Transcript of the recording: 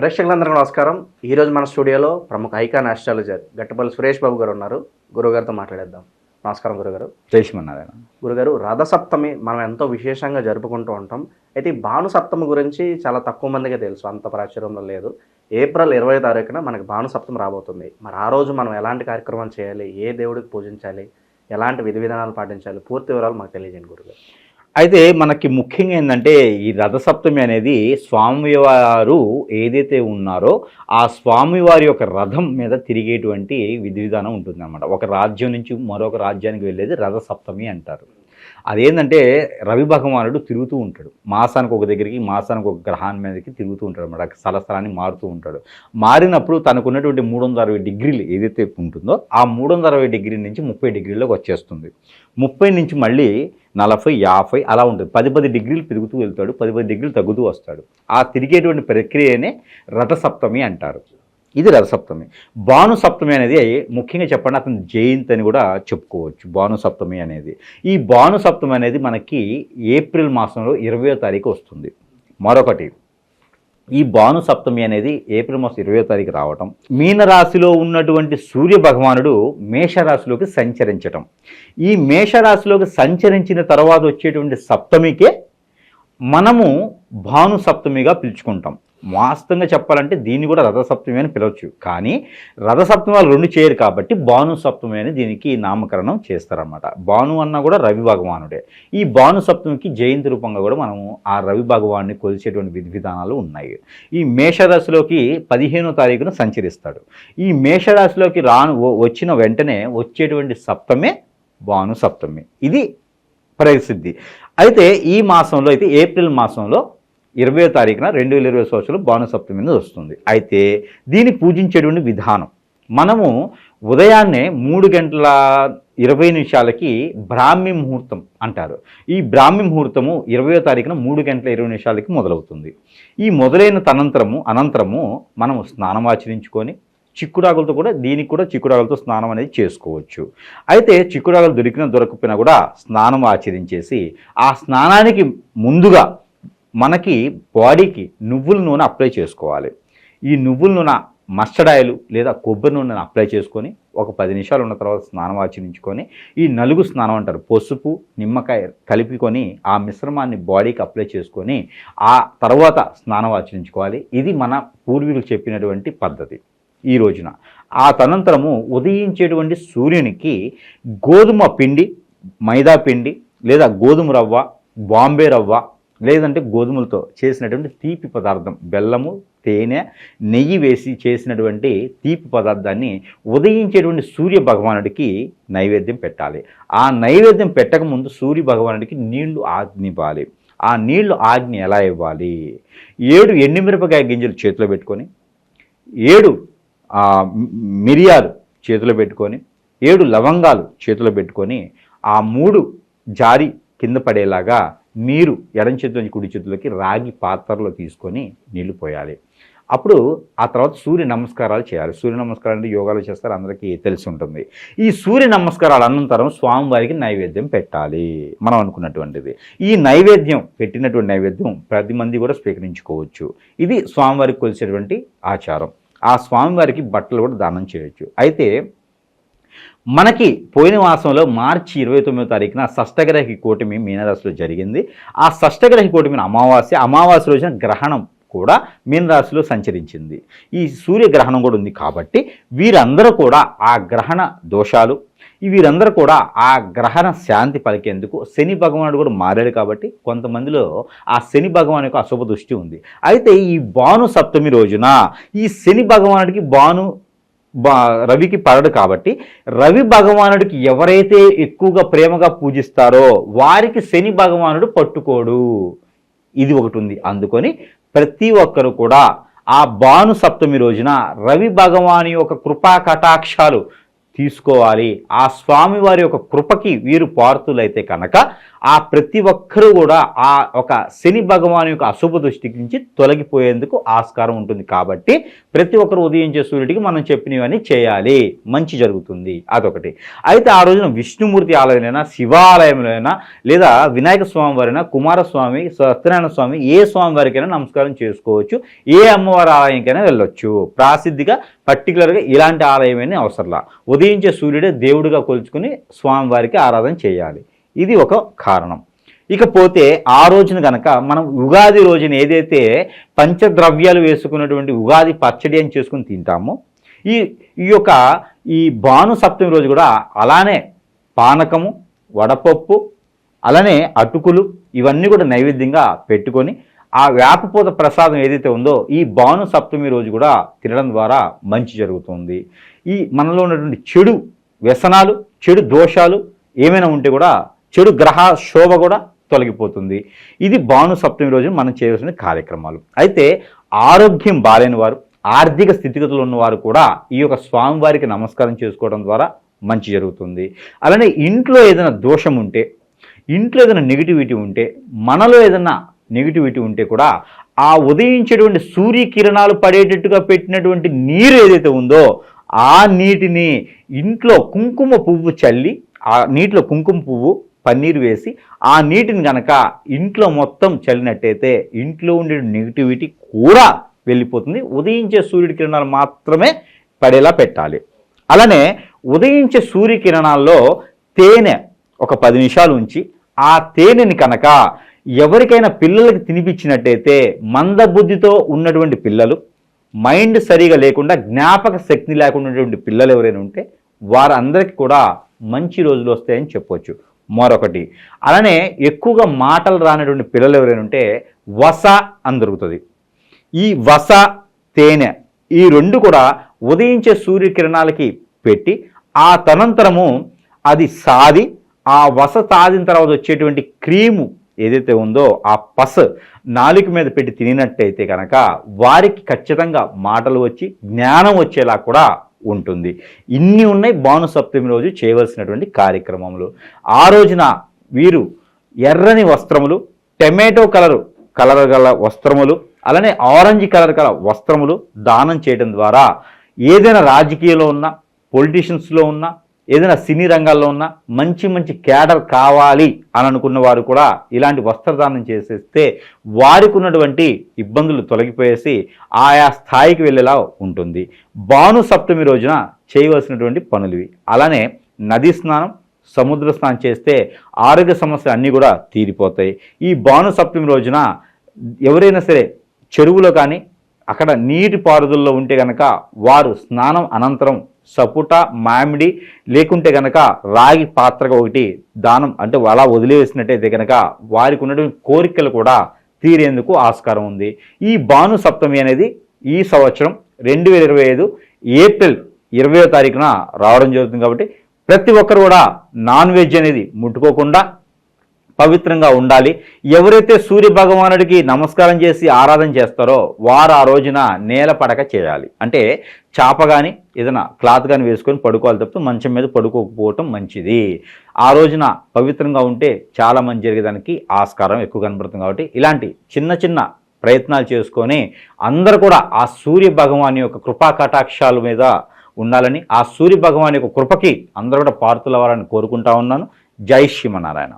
ప్రేక్షకులందరికీ నమస్కారం. ఈరోజు మన స్టూడియోలో ప్రముఖ ఐకాన్ ఆస్ట్రాలజర్ గట్టపల్లి సురేష్ బాబు గారు ఉన్నారు. గురుగారితో మాట్లాడేద్దాం. నమస్కారం గురుగారు. చేసిమన్నారాయన గురుగారు రథసప్తమి మనం ఎంతో విశేషంగా జరుపుకుంటూ ఉంటాం. అయితే ఈ భాను సప్తమి గురించి చాలా తక్కువ మందికి తెలుసు. అంత ప్రాచుర్యంలో లేదు. ఏప్రిల్ ఇరవై తారీఖున మనకి భాను సప్తమి రాబోతుంది. మరి ఆ రోజు మనం ఎలాంటి కార్యక్రమాలు చేయాలి? ఏ దేవుడికి పూజించాలి? ఎలాంటి విధి విధానాలు పాటించాలి? పూర్తి వివరాలు మాకు తెలియజేయండి గురుగారు. అయితే మనకి ముఖ్యంగా ఏంటంటే ఈ రథసప్తమి అనేది స్వామివారు ఏదైతే ఉన్నారో ఆ స్వామివారి యొక్క రథం మీద తిరిగేటువంటి విధి విధానం ఉంటుంది ఒక రాజ్యం నుంచి మరొక రాజ్యానికి వెళ్ళేది రథసప్తమి అంటారు. అదేంటంటే రవి భగవానుడు తిరుగుతూ ఉంటాడు. మాసానికి ఒక దగ్గరికి మాసానికి ఒక గ్రహాన్ని మీదకి తిరుగుతూ ఉంటాడు అనమాట స్థల స్థలాన్ని మారుతూ ఉంటాడు. మారినప్పుడు తనకున్నటువంటి మూడు వందల అరవై డిగ్రీలు ఏదైతే ఉంటుందో ఆ మూడు వందల అరవై డిగ్రీ నుంచి ముప్పై డిగ్రీలోకి వచ్చేస్తుంది. ముప్పై నుంచి మళ్ళీ నలభై యాభై అలా ఉంటుంది. పది పది డిగ్రీలు పెరుగుతూ వెళ్తాడు పది పది డిగ్రీలు తగ్గుతూ వస్తాడు. ఆ తిరిగేటువంటి ప్రక్రియనే రథసప్తమి అంటారు. ఇది రథసప్తమి. భాను సప్తమి అనేది ముఖ్యంగా చెప్పండి అతను జయంతి అని కూడా చెప్పుకోవచ్చు భాను సప్తమి అనేది. ఈ భాను సప్తమి అనేది మనకి ఏప్రిల్ మాసంలో ఇరవయో తారీఖు వస్తుంది. మరొకటి ఈ భాను సప్తమి అనేది ఏప్రిల్ మాసం ఇరవై తారీఖు రావటం మీనరాశిలో ఉన్నటువంటి సూర్య భగవానుడు మేషరాశిలోకి సంచరించటం. ఈ మేషరాశిలోకి సంచరించిన తర్వాత వచ్చేటువంటి సప్తమికే మనము భాను సప్తమిగా పిలుచుకుంటాం. వాస్తవంగా చెప్పాలంటే దీన్ని కూడా రథసప్తమి అని పిలవచ్చు. కానీ రథసప్తమాలు వాళ్ళు రెండు చేయరు కాబట్టి భాను సప్తమి అని దీనికి నామకరణం చేస్తారన్నమాట. భాను అన్న కూడా రవి భగవానుడే. ఈ భాను సప్తమికి జయంతి రూపంగా కూడా మనము ఆ రవి భగవాన్ని కొలిచేటువంటి విధి విధానాలు ఉన్నాయి. ఈ మేషరాశిలోకి పదిహేనో తారీఖున సంచరిస్తాడు. ఈ మేషరాశిలోకి రాను వచ్చిన వెంటనే వచ్చేటువంటి సప్తమే భాను సప్తమి. ఇది ప్రసిద్ధి. అయితే ఈ మాసంలో అయితే ఏప్రిల్ మాసంలో ఇరవై తారీఖున రెండు వేల ఇరవై సంవత్సరంలో భానుసప్తమి మీద వస్తుంది. అయితే దీన్ని పూజించేటువంటి విధానం. మనము ఉదయాన్నే మూడు గంటల ఇరవై నిమిషాలకి బ్రాహ్మీ ముహూర్తం అంటారు. ఈ బ్రాహ్మీ ముహూర్తము ఇరవయో తారీఖున మూడు గంటల ఇరవై నిమిషాలకి మొదలవుతుంది. ఈ మొదలైన తనంతరము అనంతరము మనము స్నానం ఆచరించుకొని చిక్కుడాకులతో కూడా దీనికి కూడా చిక్కుడాకులతో స్నానం అనేది చేసుకోవచ్చు. అయితే చిక్కుడాకులు దొరికినా దొరకపోయినా కూడా స్నానం ఆచరించేసి ఆ స్నానానికి ముందుగా మనకి బాడీకి నువ్వుల నూనె అప్లై చేసుకోవాలి. ఈ నువ్వుల నూనె మస్టర్డ్ ఆయిల్ లేదా కొబ్బరి నూనెను అప్లై చేసుకొని ఒక పది నిమిషాలు ఉన్న తర్వాత స్నానం ఆచరించుకొని ఈ నలుగు స్నానం అంటారు. పసుపు నిమ్మకాయ కలుపుకొని ఆ మిశ్రమాన్ని బాడీకి అప్లై చేసుకొని ఆ తర్వాత స్నానం ఆచరించుకోవాలి. ఇది మన పూర్వీకులు చెప్పినటువంటి పద్ధతి ఈ రోజున. ఆ తనంతరము ఉదయించేటువంటి సూర్యునికి గోధుమ పిండి మైదా పిండి లేదా గోధుమ రవ్వ బాంబే రవ్వ లేదంటే గోధుమలతో చేసినటువంటి తీపి పదార్థం బెల్లము తేనె నెయ్యి వేసి చేసినటువంటి తీపి పదార్థాన్ని ఉదయించేటువంటి సూర్య భగవానుడికి నైవేద్యం పెట్టాలి. ఆ నైవేద్యం పెట్టకముందు సూర్య భగవానుడికి నీళ్ళు ఆజ్ఞివ్వాలి. ఆ నీళ్ళు ఆజ్ఞ ఎలా ఇవ్వాలి? ఏడు ఎండుమిరపకాయ గింజలు చేతిలో పెట్టుకొని ఏడు ఆ, మిరియాలు చేతిలో పెట్టుకొని ఏడు లవంగాలు చేతిలో పెట్టుకొని ఆ మూడు జారి కింద పడేలాగా మీరు ఎడం చేతి నుంచి కుడి చేతిలోకి రాగి పాత్రలో తీసుకొని నీళ్ళు పోయాలి. అప్పుడు ఆ తర్వాత సూర్య నమస్కారాలు చేయాలి. సూర్య నమస్కారాలు అంటే యోగాలు చేస్తారు అందరికీ తెలిసి ఉంటుంది. ఈ సూర్య నమస్కారాలు అనంతరం స్వామివారికి నైవేద్యం పెట్టాలి. మనం అనుకున్నటువంటిది. ఈ నైవేద్యం పెట్టినటువంటి నైవేద్యం ప్రతి మంది కూడా స్వీకరించుకోవచ్చు. ఇది స్వామివారికి కొలిసేటువంటి ఆచారం. ఆ స్వామివారికి బట్టలు కూడా దానం చేయొచ్చు. అయితే మనకి పోయిన మాసంలో మార్చి ఇరవై తొమ్మిదో తారీఖున షష్టగ్రహి కూటమి మీనరాశిలో జరిగింది. ఆ షష్టగ్రహి కూటమిని అమావాస్య అమావాస్య రోజున గ్రహణం కూడా మీనరాశిలో సంచరించింది. ఈ సూర్యగ్రహణం కూడా ఉంది కాబట్టి వీరందరూ కూడా ఆ గ్రహణ దోషాలు వీరందరూ కూడా ఆ గ్రహణ శాంతి పలికేందుకు శని భగవానుడు కూడా మారాడు కాబట్టి కొంతమందిలో ఆ శని భగవాన్ యొక్క అశుభ దృష్టి ఉంది. అయితే ఈ భాను సప్తమి రోజున ఈ శని భగవానుడికి భాను రవికి పడడు కాబట్టి రవి భగవానుడికి ఎవరైతే ఎక్కువగా ప్రేమగా పూజిస్తారో వారికి శని భగవానుడు పట్టుకోడు. ఇది ఒకటి ఉంది. అందుకొని ప్రతి ఒక్కరు కూడా ఆ భాను సప్తమి రోజున రవి భగవాని యొక్క కృపా కటాక్షాలు తీసుకోవాలి. ఆ స్వామివారి యొక్క కృపకి వీరు పారుతులైతే కనుక ఆ ప్రతి ఒక్కరూ కూడా ఆ ఒక శని భగవాన్ యొక్క అశుభ దృష్టి నుంచి తొలగిపోయేందుకు ఆస్కారం ఉంటుంది. కాబట్టి ప్రతి ఒక్కరు ఉదయించే సూర్యుడికి మనం చెప్పినవన్నీ చేయాలి. మంచి జరుగుతుంది. అదొకటి. అయితే ఆ రోజున విష్ణుమూర్తి ఆలయంలోనైనా శివాలయంలోనైనా లేదా వినాయక స్వామి వారైనా కుమారస్వామి సత్యనారాయణ స్వామి ఏ స్వామి వారికైనా నమస్కారం చేసుకోవచ్చు. ఏ అమ్మవారి ఆలయంకైనా వెళ్ళొచ్చు. ప్రాసిద్ధిగా పర్టికులర్గా ఇలాంటి ఆలయమైన అవసరంలా. ఉదయించే సూర్యుడే దేవుడిగా కొలుచుకుని స్వామివారికి ఆరాధన చేయాలి. ఇది ఒక కారణం. ఇకపోతే ఆ రోజున గనక మనం ఉగాది రోజున ఏదైతే పంచద్రవ్యాలు వేసుకున్నటువంటి ఉగాది పచ్చడి అని చేసుకుని తింటామో ఈ ఈ యొక్క ఈ భాను సప్తమి రోజు కూడా అలానే పానకము వడపప్పు అలానే అటుకులు ఇవన్నీ కూడా నైవేద్యంగా పెట్టుకొని ఆ వేపపూత ప్రసాదం ఏదైతే ఉందో ఈ భాను సప్తమి రోజు కూడా తినడం ద్వారా మంచి జరుగుతుంది. ఈ మనలో ఉన్నటువంటి చెడు వ్యసనాలు చెడు దోషాలు ఏమైనా ఉంటే కూడా చెడు గ్రహ శోభ కూడా తొలగిపోతుంది. ఇది భాను సప్తమి రోజున మనం చేయవలసిన కార్యక్రమాలు. అయితే ఆరోగ్యం బాలేని వారు ఆర్థిక స్థితిగతులు ఉన్నవారు కూడా ఈ యొక్క స్వామివారికి నమస్కారం చేసుకోవడం ద్వారా మంచి జరుగుతుంది. అలానే ఇంట్లో ఏదైనా దోషం ఉంటే ఇంట్లో ఏదైనా నెగిటివిటీ ఉంటే మనలో ఏదైనా నెగిటివిటీ ఉంటే కూడా ఆ ఉదయించేటువంటి సూర్యకిరణాలు పడేటట్టుగా పెట్టినటువంటి నీరు ఏదైతే ఉందో ఆ నీటిని ఇంట్లో కుంకుమ పువ్వు చల్లి ఆ నీటిలో కుంకుమ పువ్వు పన్నీరు వేసి ఆ నీటిని కనుక ఇంట్లో మొత్తం చల్లినట్టయితే ఇంట్లో ఉండే నెగిటివిటీ కూడా వెళ్ళిపోతుంది. ఉదయించే సూర్యుడి కిరణాలు మాత్రమే పడేలా పెట్టాలి. అలానే ఉదయించే సూర్యకిరణాల్లో తేనె ఒక పది నిమిషాలు ఉంచి ఆ తేనెని కనుక ఎవరికైనా పిల్లలకి తినిపించినట్టయితే మందబుద్ధితో ఉన్నటువంటి పిల్లలు మైండ్ సరిగా లేకుండా జ్ఞాపక శక్తి లేకుండా ఉన్నటువంటి పిల్లలు ఎవరైనా ఉంటే వారందరికీ కూడా మంచి రోజులు వస్తాయని చెప్పొచ్చు. మరొకటి. అలానే ఎక్కువగా మాటలు రానటువంటి పిల్లలు ఎవరైనా ఉంటే వస అని దొరుకుతుంది. ఈ వస తేనె ఈ రెండు కూడా ఉదయించే సూర్యకిరణాలకి పెట్టి ఆ తనంతరము అది సాది ఆ వస సాదిన తర్వాత వచ్చేటువంటి క్రీము ఏదైతే ఉందో ఆ పస నాలుక మీద పెట్టి తినినట్టయితే కనుక వారికి ఖచ్చితంగా మాటలు వచ్చి జ్ఞానం వచ్చేలా కూడా ఉంటుంది. ఇన్ని ఉన్నాయి భాను సప్తమి రోజు చేయవలసినటువంటి కార్యక్రమములు. ఆ రోజున వీరు ఎర్రని వస్త్రములు టమాటో కలరు కలర్ గల వస్త్రములు అలానే ఆరెంజ్ కలర్ గల వస్త్రములు దానం చేయడం ద్వారా ఏదైనా రాజకీయంలో ఉన్న పొలిటీషియన్స్లో ఉన్న ఏదైనా సినీ రంగాల్లో ఉన్న మంచి మంచి క్యాడర్ కావాలి అని అనుకున్న వారు కూడా ఇలాంటి వస్త్రదానం చేసేస్తే వారికి ఉన్నటువంటి ఇబ్బందులు తొలగిపోయేసి ఆయా స్థాయికి వెళ్ళేలా ఉంటుంది. భాను సప్తమి రోజున చేయవలసినటువంటి పనులు ఇవి అలానే నదీ స్నానం సముద్ర స్నానం చేస్తే ఆరోగ్య సమస్యలు అన్నీ కూడా తీరిపోతాయి. ఈ భాను సప్తమి రోజున ఎవరైనా సరే చెరువులో కానీ అక్కడ నీటి పారుదలలో ఉంటే కనుక వారు స్నానం అనంతరం సపోటా మామిడి లేకుంటే కనుక రాగి పాత్రగా ఒకటి దానం అంటే అలా వదిలివేసినట్టయితే కనుక వారికి ఉన్నటువంటి కోరికలు కూడా తీరేందుకు ఆస్కారం ఉంది. ఈ భాను సప్తమి అనేది ఈ సంవత్సరం రెండు వేల ఇరవై ఐదు ఏప్రిల్ ఇరవయో తారీఖున రావడం జరుగుతుంది కాబట్టి ప్రతి ఒక్కరు కూడా నాన్ వెజ్ అనేది ముట్టుకోకుండా పవిత్రంగా ఉండాలి. ఎవరైతే సూర్య భగవానుడికి నమస్కారం చేసి ఆరాధన చేస్తారో వారు ఆ రోజున నేల పడక చేయాలి. అంటే చాప కానీ ఏదైనా క్లాత్ కానీ వేసుకొని పడుకోవాలి తప్ప మంచం మీద పడుకోకపోవటం మంచిది. ఆ రోజున పవిత్రంగా ఉంటే చాలా మంచి జరిగేదానికి ఆస్కారం ఎక్కువ కనబడుతుంది కాబట్టి ఇలాంటి చిన్న చిన్న ప్రయత్నాలు చేసుకొని అందరు కూడా ఆ సూర్య భగవాన్ యొక్క కృపా కటాక్షాల మీద ఉండాలని ఆ సూర్య భగవాన్ యొక్క కృపకి అందరూ కూడా పార్తులవ్వాలని కోరుకుంటా ఉన్నాను. జై శ్రీమనారాయణ